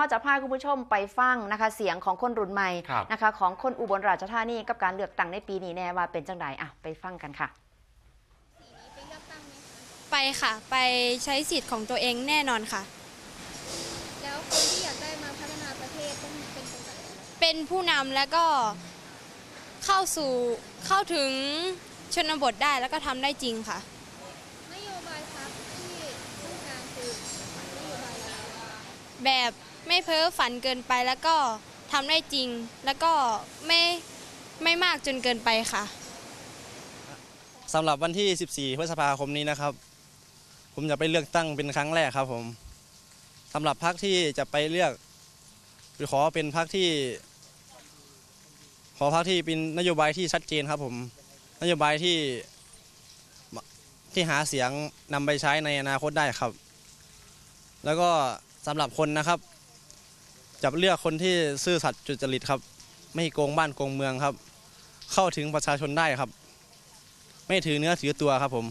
เราจะพาคุณผู้ชมไปฟังนะคะ เสียงของคนรุ่นใหม่ครับนะคะ ของคนอุบลราชธานีกับการเลือกตั้งในปีนี้แน่ว่าเป็นจังไดอะไปฟังกันค่ะ ไปค่ะ ไปใช้สิทธิ์ของตัวเองแน่นอนค่ะ แล้วคนที่อยากได้มาพัฒนาประเทศต้องเป็นคนแบบไหนเป็นผู้นำแล้วก็เข้าสู่เข้าถึงชนบทได้แล้วก็ทำได้จริงค่ะ นโยบายพรรคที่ต้องการคือนโยบายอะไร แบบไม่เพ้อฝันเกินไปแล้วก็ทำได้จริง แล้วก็ไม่ไม่มากจนเกินไปค่ะสำหรับวันที่ 14 พฤษภาคมนี้นะครับ ผมจะไปเลือกตั้งเป็นครั้งแรกครับผมสำหรับพรรคที่จะไปเลือกขอเป็นพรรคที่ ขอพรรคที่เป็นนโยบายที่ชัดเจนครับผมนโยบายที่ที่หาเสียงนำไปใช้ในอนาคตได้ครับ แล้วก็ สำหรับคนนะครับจะเลือกคนที่ซื่อสัตย์จุจริตครับ ไม่โกงบ้านโกงเมืองครับ เข้าถึงประชาชนได้ครับ ไม่ถือเนื้อถือตัวครับผม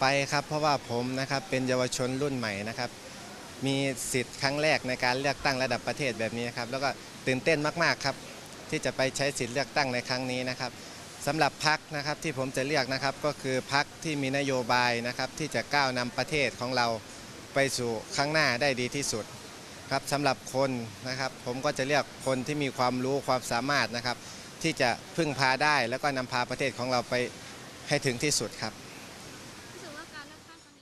ไปครับเพราะว่าผมนะครับเป็นเยาวชนรุ่นใหม่นะครับ มีสิทธิ์ครั้งแรกในการเลือกตั้งระดับประเทศแบบนี้ครับแล้วก็ตื่นเต้นมากๆครับ ที่จะไปใช้สิทธิ์เลือกตั้งในครั้งนี้นะครับ สำหรับพักนะครับที่ผมจะเลือกนะครับก็คือพักที่มีนโยบายนะครับที่จะก้าวนำประเทศของเราไปสู่ข้างหน้าได้ดีที่สุดครับสำหรับคนนะครับ ผมก็จะเลือกคนที่มีความรู้ความสามารถนะครับ ที่จะพึ่งพาได้แล้วก็นำพาประเทศของเราไปให้ถึงที่สุดครับ